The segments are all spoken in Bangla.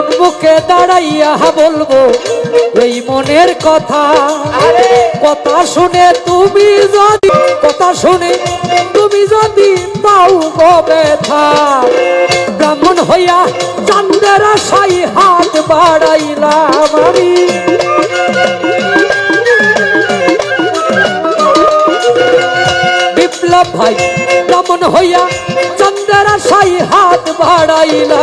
কোন মুখে দাঁড়াইয়া বলব এই মনের কথা। কথা শুনে তুমি যদি কথা শুনে তুমি যদি পাও গো ব্যথা। ব্রাহ্মণ হইয়া চান্দের আশাই হাত বাড়াইলাম আমি। বিপ্লব ভাই ব্রাহ্মণ হইয়া চন্দ্রের আশাই হাত বাড়াইলা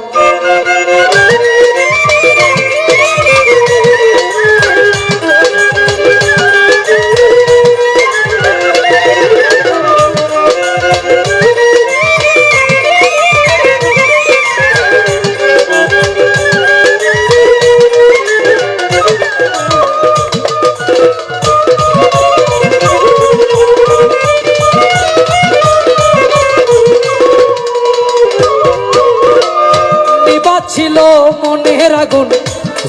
ছিল মনের আগুন,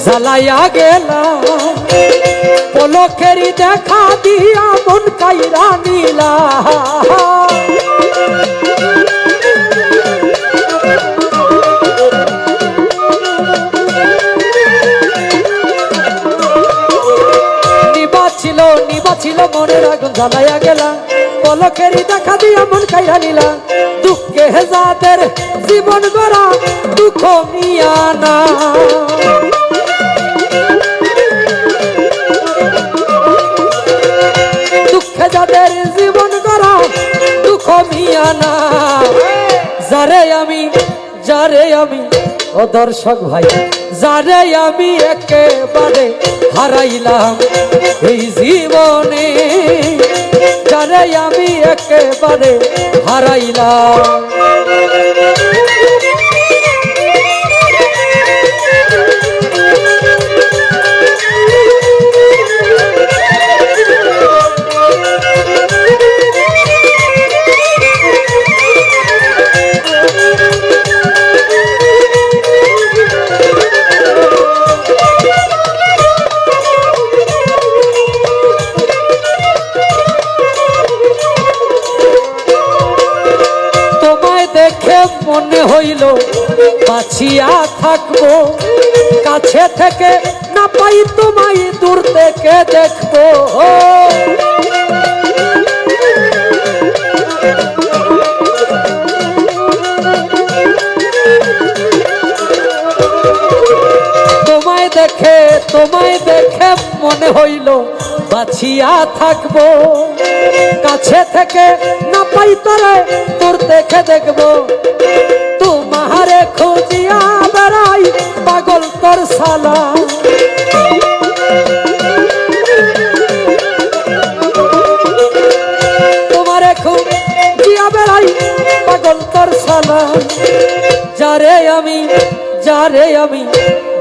জ্বালাইয়া গেলা পলকেরই দেখা দিয়া মন কাইরা নিলা ছিল, নিবা ছিল মনের আগুন, জ্বালাইয়া গেলা পলকেরই দেখা দিয়া মন কাইরা নিলা দুঃখে যাদের জীবন গড়া দুঃখ মিয়া না দুঃখে যাদের জীবন গড়া, দুঃখ মিয়া না যারে আমি যারে আমি, ও দর্শক ভাই, যারে আমি একেবারে হারাইলাম এই জীবনে, যারে আমি একেবারে হারাইলাম। মনে হইল বাঁচিয়া থাকব। কাছে থেকে না পাই তোমায় দূর থেকে দেখব। দেখে মনে হইল? বাঁচিয়া থাকব। কাছে থেকে না পাই তোরে তোর দেখে দেখব। তোমারে খুঁজিয়া বেড়াই পাগল তোর সালা তোমারে খুঁজিয়া বেড়াই পাগল তোর সালা যারে আমি যারে আমি